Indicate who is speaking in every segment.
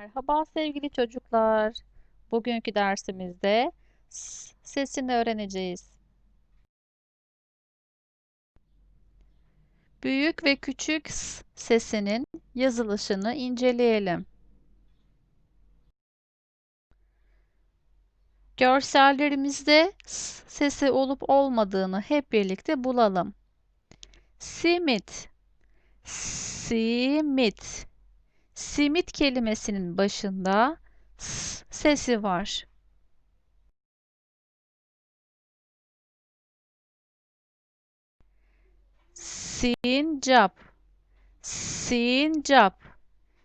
Speaker 1: Merhaba sevgili çocuklar. Bugünkü dersimizde sesini öğreneceğiz. Büyük ve küçük s sesinin yazılışını inceleyelim. Görsellerimizde s sesi olup olmadığını hep birlikte bulalım. Simit, simit. Simit kelimesinin başında s sesi var. Sincap, sincap.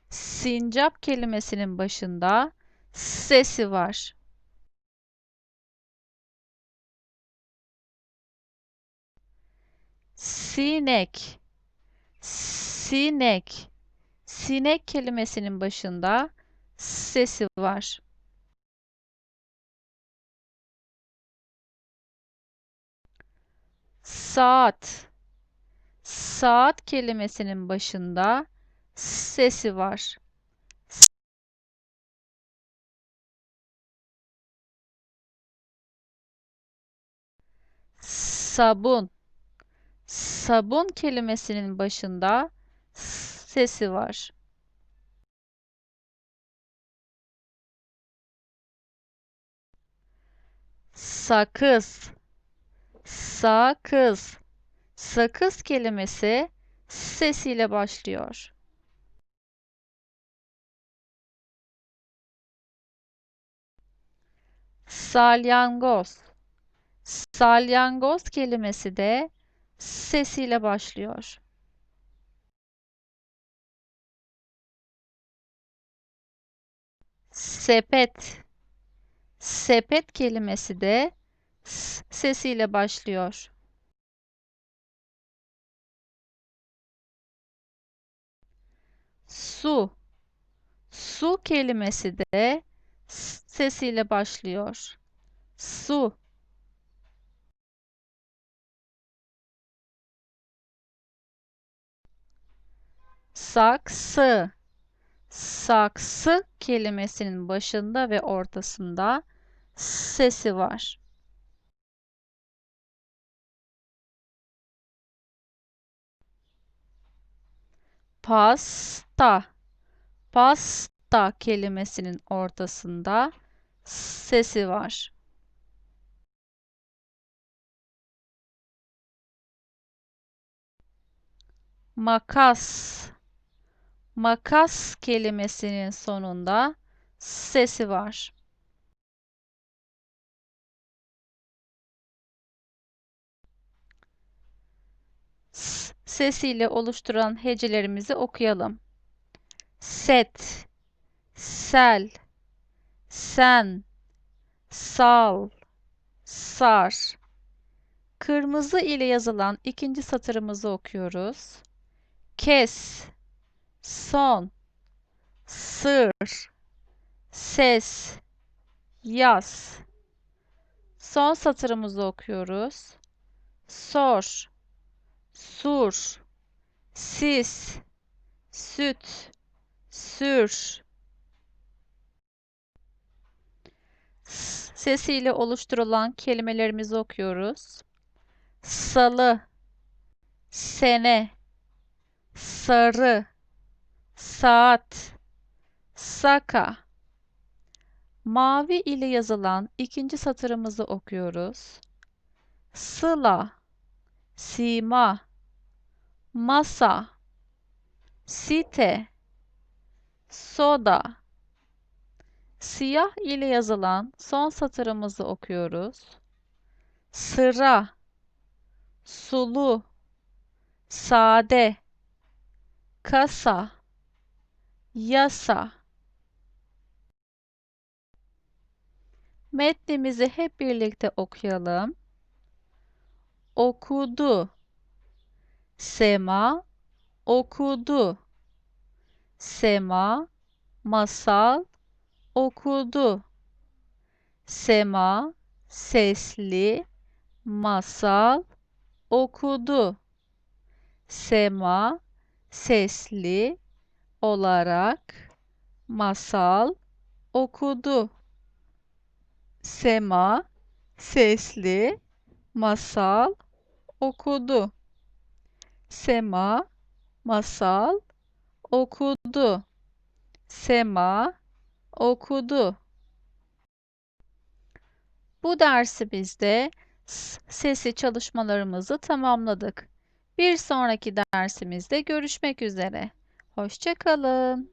Speaker 1: Sincap kelimesinin başında s sesi var. Sinek, sinek. Sinek kelimesinin başında sesi var. Saat, saat kelimesinin başında sesi var. Sabun, sabun kelimesinin başında sesi var. Sakız, sakız. Sakız kelimesi sesiyle başlıyor. Salyangoz, salyangoz kelimesi de sesiyle başlıyor. Sepet, sepet kelimesi de s sesiyle başlıyor. Su, su kelimesi de s sesiyle başlıyor. Su. Saksı, saksı kelimesinin başında ve ortasında sesi var. Pasta, pasta kelimesinin ortasında sesi var. Makas, makas kelimesinin sonunda sesi var. S sesiyle oluşturan hecelerimizi okuyalım. Set, sel, sen, sal, sar. Kırmızı ile yazılan ikinci satırımızı okuyoruz. Kes, son, sır, ses, yaz. Son satırımızı okuyoruz. Sor, sur, sis, süt, sür. Sesiyle oluşturulan kelimelerimizi okuyoruz. Salı, sene, sarı, saat, saka. Mavi ile yazılan ikinci satırımızı okuyoruz. Sıla, sima, masa, site, soda. Siyah ile yazılan son satırımızı okuyoruz. Sıra, sulu, sade, kasa, yasa. Metnimizi hep birlikte okuyalım. Okudu. Sema okudu. Sema masal okudu. Sema sesli masal okudu. Sema sesli olarak masal okudu. Sema sesli masal okudu. Sema masal okudu. Sema okudu. Bu dersimizde sesi çalışmalarımızı tamamladık. Bir sonraki dersimizde görüşmek üzere. Hoşça kalın.